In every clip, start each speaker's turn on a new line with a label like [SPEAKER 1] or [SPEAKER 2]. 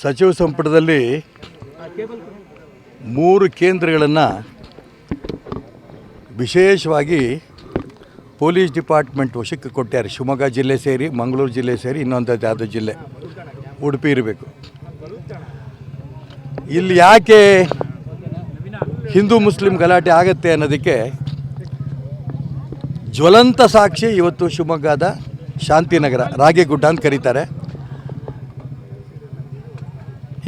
[SPEAKER 1] ಸಚಿವ ಸಂಪುಟದಲ್ಲಿ ಮೂರು ಕೇಂದ್ರಗಳನ್ನು ವಿಶೇಷವಾಗಿ ಪೊಲೀಸ್ ಡಿಪಾರ್ಟ್ಮೆಂಟ್ ವಶಕ್ಕೆ ಕೊಟ್ಟಿದ್ದಾರೆ ಶಿವಮೊಗ್ಗ ಜಿಲ್ಲೆ ಸೇರಿ, ಮಂಗಳೂರು ಜಿಲ್ಲೆ ಸೇರಿ ಇನ್ನೊಂದು ಯಾವುದೋ ಜಿಲ್ಲೆ. ಉಡುಪಿ ಇರಬೇಕು. ಇಲ್ಲಿ ಯಾಕೆ ಹಿಂದೂ ಮುಸ್ಲಿಂ ಗಲಾಟೆ ಆಗತ್ತೆ ಅನ್ನೋದಕ್ಕೆ ಜ್ವಲಂತ ಸಾಕ್ಷಿ ಇವತ್ತು ಶಿವಮೊಗ್ಗದ ಶಾಂತಿನಗರ, ರಾಗೇಗುಡ್ಡ ಅಂತ ಕರೀತಾರೆ.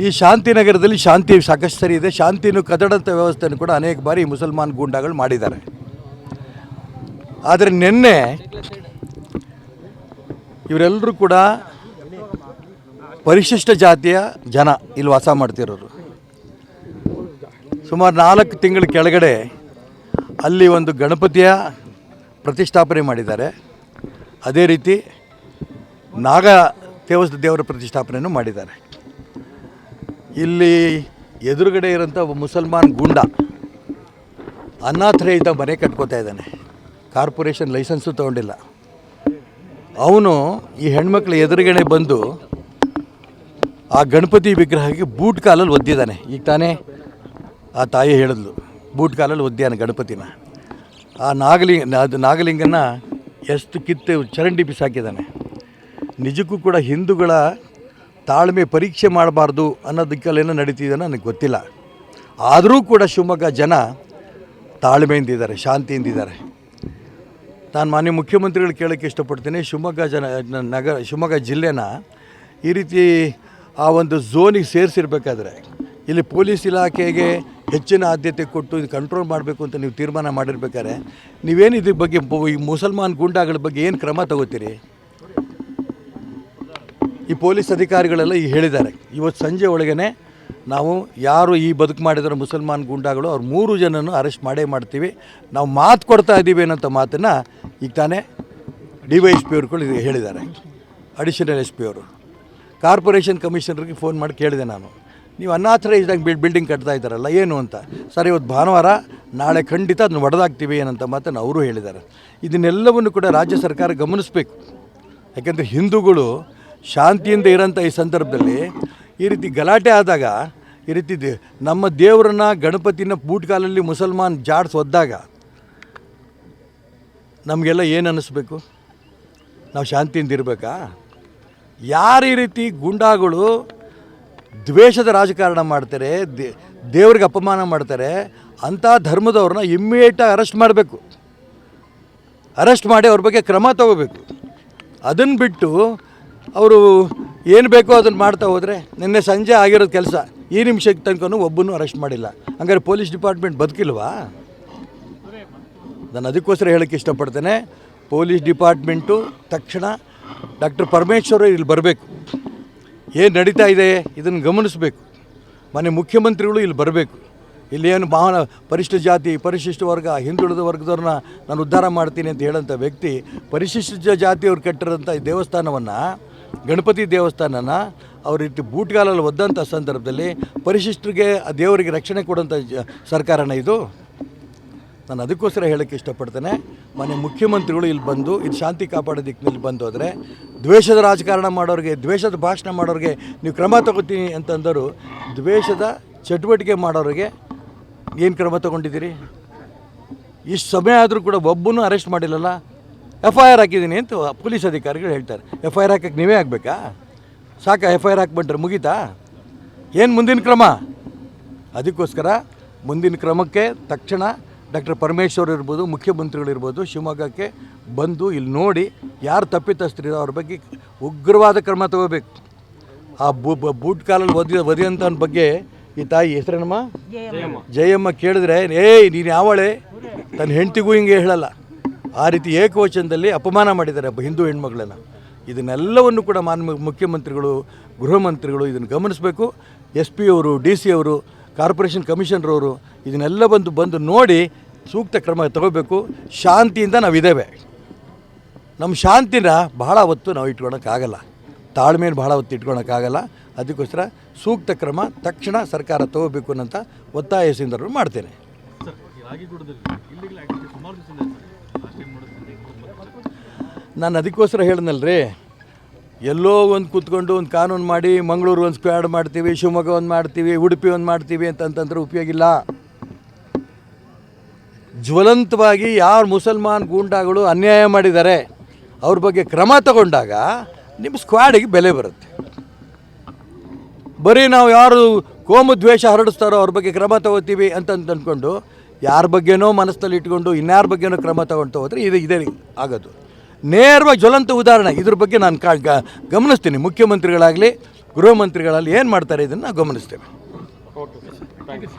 [SPEAKER 1] ಈ ಶಾಂತಿನಗರದಲ್ಲಿ ಶಾಂತಿ ಸಾಕಷ್ಟು ಸರಿ ಇದೆ. ಶಾಂತಿನೂ ಕದಡಂಥ ವ್ಯವಸ್ಥೆಯನ್ನು ಕೂಡ ಅನೇಕ ಬಾರಿ ಮುಸಲ್ಮಾನ್ ಗೂಂಡಾಗಳು ಮಾಡಿದ್ದಾರೆ. ಆದರೆ ನಿನ್ನೆ ಇವರೆಲ್ಲರೂ ಕೂಡ ಪರಿಶಿಷ್ಟ ಜಾತಿಯ ಜನ ಇಲ್ಲಿ ವಾಸ ಮಾಡ್ತಿರೋರು. ಸುಮಾರು ನಾಲ್ಕು ತಿಂಗಳ ಕೆಳಗಡೆ ಅಲ್ಲಿ ಒಂದು ಗಣಪತಿಯ ಪ್ರತಿಷ್ಠಾಪನೆ ಮಾಡಿದ್ದಾರೆ. ಅದೇ ರೀತಿ ನಾಗ ದೇವಸ್ಥ ದೇವರ ಪ್ರತಿಷ್ಠಾಪನೆಯನ್ನು ಮಾಡಿದ್ದಾರೆ. ಇಲ್ಲಿ ಎದುರುಗಡೆ ಇರೋಂಥ ಮುಸಲ್ಮಾನ್ ಗುಂಡ ಅನಾಥರೇ ಅನಾಥರಹಿತ ಮನೆ ಕಟ್ಕೋತಾ ಇದ್ದಾನೆ. ಕಾರ್ಪೊರೇಷನ್ ಲೈಸೆನ್ಸು ತೊಗೊಂಡಿಲ್ಲ. ಅವನು ಈ ಹೆಣ್ಮಕ್ಳು ಎದುರುಗಡೆ ಬಂದು ಆ ಗಣಪತಿ ವಿಗ್ರಹಕ್ಕೆ ಬೂಟ್ ಕಾಲಲ್ಲಿ ಒದ್ದಿದ್ದಾನೆ. ಈಗ ತಾನೇ ಆ ತಾಯಿ ಹೇಳಿದ್ಲು, ಬೂಟ್ ಕಾಲಲ್ಲಿ ಒದ್ದಿಯಾನೆ ಗಣಪತಿನ. ಆ ನಾಗಲಿಂಗ ಅದು ನಾಗಲಿಂಗನ ಎಷ್ಟು ಕಿತ್ತು ಚರಂಡಿ ಬಿಸಾಕಿದ್ದಾನೆ. ನಿಜಕ್ಕೂ ಕೂಡ ಹಿಂದೂಗಳ ತಾಳ್ಮೆ ಪರೀಕ್ಷೆ ಮಾಡಬಾರ್ದು ಅನ್ನೋದಕ್ಕೆಲ್ಲೇನೋ ನಡೀತಿದೆ ನನಗೆ ಗೊತ್ತಿಲ್ಲ. ಆದರೂ ಕೂಡ ಶಿವಮೊಗ್ಗ ಜನ ತಾಳ್ಮೆಯಿಂದಿದ್ದಾರೆ ಶಾಂತಿಯಿಂದಿದ್ದಾರೆ ನಾನು ಮಾನ್ಯ ಮುಖ್ಯಮಂತ್ರಿಗಳು ಕೇಳೋಕ್ಕೆ ಇಷ್ಟಪಡ್ತೀನಿ, ಶಿವಮೊಗ್ಗ ಜನ ನಗರ, ಶಿವಮೊಗ್ಗ ಜಿಲ್ಲೆನ ಈ ರೀತಿ ಆ ಒಂದು ಝೋನಿಗೆ ಸೇರಿಸಿರ್ಬೇಕಾದ್ರೆ ಇಲ್ಲಿ ಪೊಲೀಸ್ ಇಲಾಖೆಗೆ ಹೆಚ್ಚಿನ ಆದ್ಯತೆ ಕೊಟ್ಟು ಇದು ಕಂಟ್ರೋಲ್ ಮಾಡಬೇಕು ಅಂತ ನೀವು ತೀರ್ಮಾನ ಮಾಡಿರ್ಬೇಕಾದ್ರೆ ನೀವೇನು ಇದ್ರ ಬಗ್ಗೆ, ಈ ಮುಸಲ್ಮಾನ್ ಗೂಂಡಾಗಳ ಬಗ್ಗೆ ಏನು ಕ್ರಮ ತಗೋತೀರಿ? ಈ ಪೊಲೀಸ್ ಅಧಿಕಾರಿಗಳೆಲ್ಲ ಈಗ ಹೇಳಿದ್ದಾರೆ. ಇವತ್ತು ಸಂಜೆ ಒಳಗೇ ನಾವು ಯಾರು ಈ ಬದುಕು ಮಾಡಿದ್ರೆ ಮುಸಲ್ಮಾನ್ ಗೂಂಡಾಗಳು ಅವ್ರು ಮೂರು ಜನನು ಅರೆಸ್ಟ್ ಮಾಡೇ ಮಾಡ್ತೀವಿ. ನಾವು ಮಾತು ಕೊಡ್ತಾ ಇದ್ದೀವಿ ಅನ್ನೋಂಥ ಮಾತನ್ನು ಈಗ ತಾನೇ ಡಿ ವೈ ಎಸ್ ಪಿ ಅವ್ರುಗಳು ಹೇಳಿದ್ದಾರೆ. ಅಡಿಷನಲ್ ಎಸ್ ಪಿ ಅವರು. ಕಾರ್ಪೊರೇಷನ್ ಕಮಿಷನರ್ಗೆ ಫೋನ್ ಮಾಡಿ ಕೇಳಿದೆ ನಾನು. ನೀವು ಅನಾಥರೈಸ್ದಾಗ ಬಿಲ್ ಬಿಲ್ಡಿಂಗ್ ಕಟ್ತಾ ಇದ್ದಾರಲ್ಲ, ಏನು ಅಂತ? ಸರ್, ಇವತ್ತು ಭಾನುವಾರ, ನಾಳೆ ಖಂಡಿತ ಅದನ್ನು ಒಡೆದಾಗ್ತೀವಿ ಏನಂತ ಮಾತನ್ನು ಅವರು ಹೇಳಿದ್ದಾರೆ. ಇದನ್ನೆಲ್ಲವನ್ನು ಕೂಡ ರಾಜ್ಯ ಸರ್ಕಾರ ಗಮನಿಸಬೇಕು. ಯಾಕೆಂದರೆ ಹಿಂದೂಗಳು ಶಾಂತಿಯಿಂದ ಇರೋಂಥ ಈ ಸಂದರ್ಭದಲ್ಲಿ ಈ ರೀತಿ ಗಲಾಟೆ ಆದಾಗ, ಈ ರೀತಿ ನಮ್ಮ ದೇವರನ್ನ, ಗಣಪತಿನ ಬೂಟ್ಕಾಲಲ್ಲಿ ಮುಸಲ್ಮಾನ್ ಜಾಡ್ಸ್ ಒದ್ದಾಗ ನಮಗೆಲ್ಲ ಏನು ಅನ್ನಿಸ್ಬೇಕು ನಾವು ಶಾಂತಿಯಿಂದ ಇರಬೇಕಾ? ಯಾರು ಈ ರೀತಿ ಗುಂಡಾಗಳು ದ್ವೇಷದ ರಾಜಕಾರಣ ಮಾಡ್ತಾರೆ, ದೇ- ದೇವ್ರಿಗೆ ಅಪಮಾನ ಮಾಡ್ತಾರೆ, ಅಂಥ ಧರ್ಮದವ್ರನ್ನ ಇಮ್ಮಿಡಿಯೇಟಾಗಿ ಅರೆಸ್ಟ್ ಮಾಡಬೇಕು. ಅರೆಸ್ಟ್ ಮಾಡಿ ಅವ್ರ ಬಗ್ಗೆ ಕ್ರಮ ತಗೋಬೇಕು. ಅದನ್ನು ಬಿಟ್ಟು ಅವರು ಏನು ಬೇಕೋ ಅದನ್ನು ಮಾಡ್ತಾ ಹೋದರೆ ನಿನ್ನೆ ಸಂಜೆ ಆಗಿರೋದು ಕೆಲಸ. ಈ ನಿಮಿಷಕ್ಕೆ ತನಕ ಒಬ್ಬನೂ ಅರೆಸ್ಟ್ ಮಾಡಿಲ್ಲ. ಹಂಗಾರೆ ಪೊಲೀಸ್ ಡಿಪಾರ್ಟ್ಮೆಂಟ್ ಬದುಕಿಲ್ವಾ? ನಾನು ಅದಕ್ಕೋಸ್ಕರ ಹೇಳೋಕ್ಕೆ ಇಷ್ಟಪಡ್ತೇನೆ. ಪೊಲೀಸ್ ಡಿಪಾರ್ಟ್ಮೆಂಟು ತಕ್ಷಣ ಡಾಕ್ಟರ್ ಪರಮೇಶ್ವರ ಇಲ್ಲಿ ಬರಬೇಕು. ಏನು ನಡೀತಾ ಇದೆ? ಇದನ್ನು ಗಮನಿಸಬೇಕು. ಮನೆ ಮುಖ್ಯಮಂತ್ರಿಗಳು ಇಲ್ಲಿ ಬರಬೇಕು. ಇಲ್ಲಿ ಏನು ಮಹಾನ ಪರಿಶಿಷ್ಟ ಜಾತಿ, ಪರಿಶಿಷ್ಟ ವರ್ಗ, ಹಿಂದುಳಿದ ವರ್ಗದವ್ರನ್ನ ನಾನು ಉದ್ಧಾರ ಮಾಡ್ತೀನಿ ಅಂತ ಹೇಳೋಂಥ ವ್ಯಕ್ತಿ ಪರಿಶಿಷ್ಟ ಜಾತಿಯವ್ರು ಕಟ್ಟಿರೋಂಥ ಈ ದೇವಸ್ಥಾನವನ್ನು ಗಣಪತಿ ದೇವಸ್ಥಾನನ ಅವರು ರೀತಿ ಬೂಟ್ಗಾಲಲ್ಲಿ ಒದ್ದಂಥ ಸಂದರ್ಭದಲ್ಲಿ ಪರಿಶಿಷ್ಟರಿಗೆ, ಆ ದೇವರಿಗೆ ರಕ್ಷಣೆ ಕೊಡೋಂಥ ಸರ್ಕಾರನ ಇದು. ನಾನು ಅದಕ್ಕೋಸ್ಕರ ಹೇಳೋಕ್ಕೆ ಇಷ್ಟಪಡ್ತೇನೆ. ಮನೆ ಮುಖ್ಯಮಂತ್ರಿಗಳು ಇಲ್ಲಿ ಬಂದು, ಇಲ್ಲಿ ಶಾಂತಿ ಕಾಪಾಡೋ ದಿಕ್ಕಿನಲ್ಲಿ ಬಂದು ಹೋದರೆ, ದ್ವೇಷದ ರಾಜಕಾರಣ ಮಾಡೋರಿಗೆ, ದ್ವೇಷದ ಭಾಷಣ ಮಾಡೋರಿಗೆ ನೀವು ಕ್ರಮ ತಗೋತೀನಿ ಅಂತಂದರು, ದ್ವೇಷದ ಚಟುವಟಿಕೆ ಮಾಡೋರಿಗೆ ಏನು ಕ್ರಮ ತಗೊಂಡಿದ್ದೀರಿ? ಇಷ್ಟು ಸಮಯ ಆದರೂ ಕೂಡ ಒಬ್ಬನೂ ಅರೆಸ್ಟ್ ಮಾಡಿಲ್ಲಲ್ಲ? ಎಫ್ ಐ ಆರ್ ಹಾಕಿದ್ದೀನಿ ಅಂತ ಪೊಲೀಸ್ ಅಧಿಕಾರಿಗಳು ಹೇಳ್ತಾರೆ. ಎಫ್ ಐ ಆರ್ ಹಾಕಕ್ಕೆ ನೀವೇ ಆಗಬೇಕಾ? ಸಾಕ ಎಫ್ ಐ ಆರ್ ಹಾಕ್ಬಿಟ್ರೆ ಮುಗೀತಾ? ಏನು ಮುಂದಿನ ಕ್ರಮ? ಅದಕ್ಕೋಸ್ಕರ ಮುಂದಿನ ಕ್ರಮಕ್ಕೆ ತಕ್ಷಣ ಡಾಕ್ಟರ್ ಪರಮೇಶ್ವರ್ ಇರ್ಬೋದು ಮುಖ್ಯಮಂತ್ರಿಗಳಿರ್ಬೋದು ಶಿವಮೊಗ್ಗಕ್ಕೆ ಬಂದು ಇಲ್ಲಿ ನೋಡಿ ಯಾರು ತಪ್ಪಿತಸ್ಥರಿರೋ ಅವ್ರ ಬಗ್ಗೆ ಉಗ್ರವಾದ ಕ್ರಮ ತಗೋಬೇಕು. ಆ ಬು ಬ- ಬೂಟ್ ಕಾಲಲ್ಲಿ ಒದಿ ಒದಿಯಂತ ಬಗ್ಗೆ ಈ ತಾಯಿ ಹೆಸರೇನಮ್ಮ? ಜಯಮ್ಮ ಕೇಳಿದ್ರೆ ಏಯ್ ನೀನು ಯಾವಳೆ? ತನ್ನ ಹೆಂಡತಿಗೂ ಹಿಂಗೆ ಹೇಳಲ್ಲ. ಆ ರೀತಿ ಏಕವಚನದಲ್ಲಿ ಅಪಮಾನ ಮಾಡಿದ್ದಾರೆ ಹಿಂದೂ ಹೆಣ್ಮಗಳನ್ನು. ಇದನ್ನೆಲ್ಲವನ್ನು ಕೂಡ ಮಾನ್ಯ ಮುಖ್ಯಮಂತ್ರಿಗಳು, ಗೃಹ ಮಂತ್ರಿಗಳು ಇದನ್ನು ಗಮನಿಸಬೇಕು. ಎಸ್ ಪಿ ಅವರು, ಡಿ ಸಿ ಅವರು, ಕಾರ್ಪೊರೇಷನ್ ಕಮಿಷನರ್ ಅವರು ಇದನ್ನೆಲ್ಲ ಬಂದು ಬಂದು ನೋಡಿ ಸೂಕ್ತ ಕ್ರಮ ತಗೋಬೇಕು. ಶಾಂತಿಯಿಂದ ನಾವಿದ್ದೇವೆ. ನಮ್ಮ ಶಾಂತಿನ ಬಹಳ ಹೊತ್ತು ನಾವು ಇಟ್ಕೊಳಕ್ಕಾಗಲ್ಲ. ತಾಳ್ಮೆಯನ್ನು ಬಹಳ ಹೊತ್ತು ಇಟ್ಕೊಳಕ್ಕಾಗಲ್ಲ. ಅದಕ್ಕೋಸ್ಕರ ಸೂಕ್ತ ಕ್ರಮ ತಕ್ಷಣ ಸರ್ಕಾರ ತಗೋಬೇಕು ಅನ್ನೋಂಥ ಒತ್ತಾಯ ಸಿಂಧರು ಮಾಡ್ತೇನೆ. ನಾನು ಅದಕ್ಕೋಸ್ಕರ ಹೇಳಿದ್ನಲ್ರಿ ಎಲ್ಲೋ ಒಂದು ಕೂತ್ಕೊಂಡು ಒಂದು ಕಾನೂನು ಮಾಡಿ ಮಂಗಳೂರು ಒಂದು ಸ್ಕ್ವಾಡ್ ಮಾಡ್ತೀವಿ, ಶಿವಮೊಗ್ಗ ಒಂದು ಮಾಡ್ತೀವಿ, ಉಡುಪಿ ಒಂದು ಮಾಡ್ತೀವಿ ಅಂತಂತಂದ್ರೆ ಉಪಯೋಗ ಇಲ್ಲ. ಜ್ವಲಂತವಾಗಿ ಯಾರು ಮುಸಲ್ಮಾನ್ ಗೂಂಡಾಗಳು ಅನ್ಯಾಯ ಮಾಡಿದ್ದಾರೆ, ಅವ್ರ ಬಗ್ಗೆ ಕ್ರಮ ತಗೊಂಡಾಗ ನಿಮ್ಮ ಸ್ಕ್ವಾಡಿಗೆ ಬೆಲೆ ಬರುತ್ತೆ. ಬರೀ ನಾವು ಯಾರು ಕೋಮು ದ್ವೇಷ ಹರಡಿಸ್ತಾರೋ ಅವ್ರ ಬಗ್ಗೆ ಕ್ರಮ ತಗೋತೀವಿ ಅಂತ ಅಂದ್ಕೊಂಡು ಯಾರ ಬಗ್ಗೆನೋ ಮನಸ್ಸಲ್ಲಿ ಇಟ್ಕೊಂಡು ಇನ್ಯಾರ ಬಗ್ಗೆನೋ ಕ್ರಮ ತಗೊಂಡು ಹೋದರೆ ಇದು ಇದೇ ಆಗೋದು. ನೇರವಾಗಿ ಜ್ವಲಂತ ಉದಾಹರಣೆ, ಇದ್ರ ಬಗ್ಗೆ ನಾನು ಕಾ ಗಮನಿಸ್ತೀನಿ. ಮುಖ್ಯಮಂತ್ರಿಗಳಾಗಲಿ ಗೃಹ ಮಂತ್ರಿಗಳಲ್ಲಿ ಏನು ಮಾಡ್ತಾರೆ ಇದನ್ನು ಗಮನಿಸ್ತೇವೆ
[SPEAKER 2] ಓಕೆ ಥ್ಯಾಂಕ್ ಯು